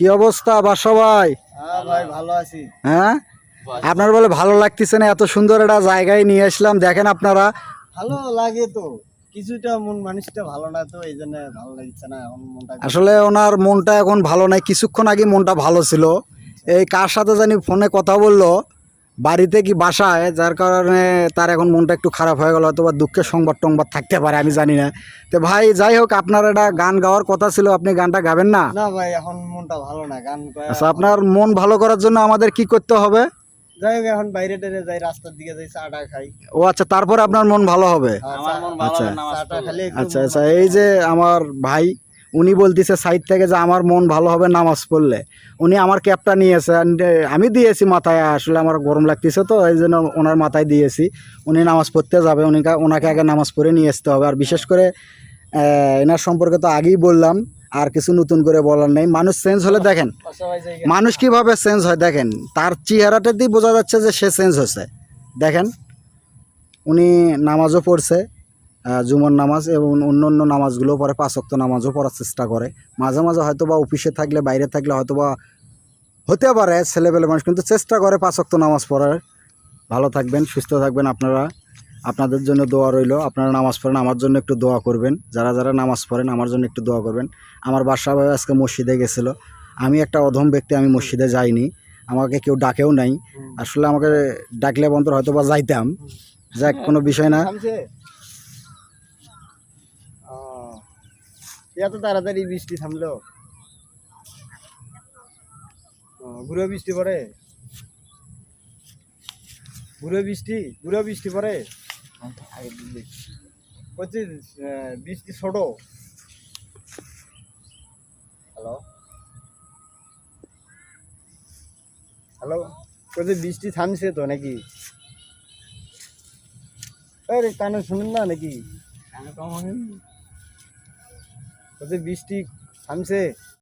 কি অবস্থা বাসা সবাই? হ্যাঁ ভালো আছি। হ্যাঁ? আপনার বলে ভালো লাগতেছে না এত সুন্দর একটা জায়গায় নিয়ে আসলাম দেখেন আপনারা। ভালো লাগে তো কিছুটা মন মানুষটা ভালো না তো এই জন্য ভালো লাগছে না মনটা আসলে ওনার মনটা এখন ভালো নাই কিছুক্ষণ আগে মনটা ভালো ছিল। এই কার সাথে জানি ফোনে কথা বলল বাড়িতে কি বাসায়? যার কারণে তার এখন মনটা একটু খারাপ হয়ে গেল হয়তো বা দুঃখের সংবাদ টংবাদ থাকতে পারে আমি জানি না। তো ভাই যাই হোক আপনার একটা গান গাওয়ার কথা ছিল আপনি গানটা গাবেন না? না ভাই এখন মনটা ভালো না গান আচ্ছা আপনার মন ভালো করার জন্য আমাদের কি করতে হবে? যাই হোক এখন বাইরে টেরে যাই রাস্তার দিকে যাই চাটা খাই। ও আচ্ছা তারপরে আপনার মন ভালো হবে? মন খালি একটু আচ্ছা আচ্ছা এই যে আমার ভাই উনি বলতেছে, সাইড থেকে যে আমার মন ভালো হবে নামাজ পড়লে। উনি আমার ক্যাপটা নিয়েছে, আমি দিয়েছি মাথায়, আসলে আমার গরম লাগতেছে তো, এই জন্য ওনার মাথায় দিয়েছি। উনি নামাজ পড়তে যাবে, উনি ওনাকে আগে নামাজ পড়ে নিয়ে আসতে হবে। আর বিশেষ করে এনার সম্পর্কে তো আগেই বললাম, আর কিছু নতুন করে বলার নেই। মানুষ চেঞ্জ হলে দেখেন, মানুষ কীভাবে চেঞ্জ হয় দেখেন, তার চেহারাটা দিয়ে বোঝা যাচ্ছে যে সে চেঞ্জ হয়েছে। দেখেন, উনি নামাজও পড়ছে জুমার নামাজ এবং অন্য অন্য নামাজগুলো পরে পাঁচক্ত নামাজও পড়ার চেষ্টা করে। মাঝে মাঝে হয়তো বা অফিসে থাকলে, বাইরে থাকলে হয়তো বা হতে পারে ছেলেবেলে মানুষ, কিন্তু চেষ্টা করে পাঁচক্ত নামাজ পড়ার। ভালো থাকবেন, সুস্থ থাকবেন আপনারা। আপনাদের জন্য দোয়া রইল। আপনারা নামাজ পড়েন, আমার জন্য একটু দোয়া করবেন। যারা যারা নামাজ পড়েন, আমার জন্য একটু দোয়া করবেন। আমার বাসা ভাই আজকে মসজিদে গেছিল। আমি একটা অধম ব্যক্তি, আমি মসজিদে যাইনি। আমাকে কেউ ডাকেও নাই। আসলে আমাকে ডাকলে বন্ধ হয়তো বা যাইতাম। যাক, কোনো বিষয় না থামছে ও, এত তাড়াতাড়ি বৃষ্টি থামলো। ঘুরে বৃষ্টি পড়ে? ঘুরে বৃষ্টি? ঘুরে বৃষ্টি পড়ে? বলছি বৃষ্টি ছোট। হ্যালো? হ্যালো? বলছি, বৃষ্টি থামছে তো নাকি? কানে শুনেন না নাকি? বলছি বৃষ্টি থামছে।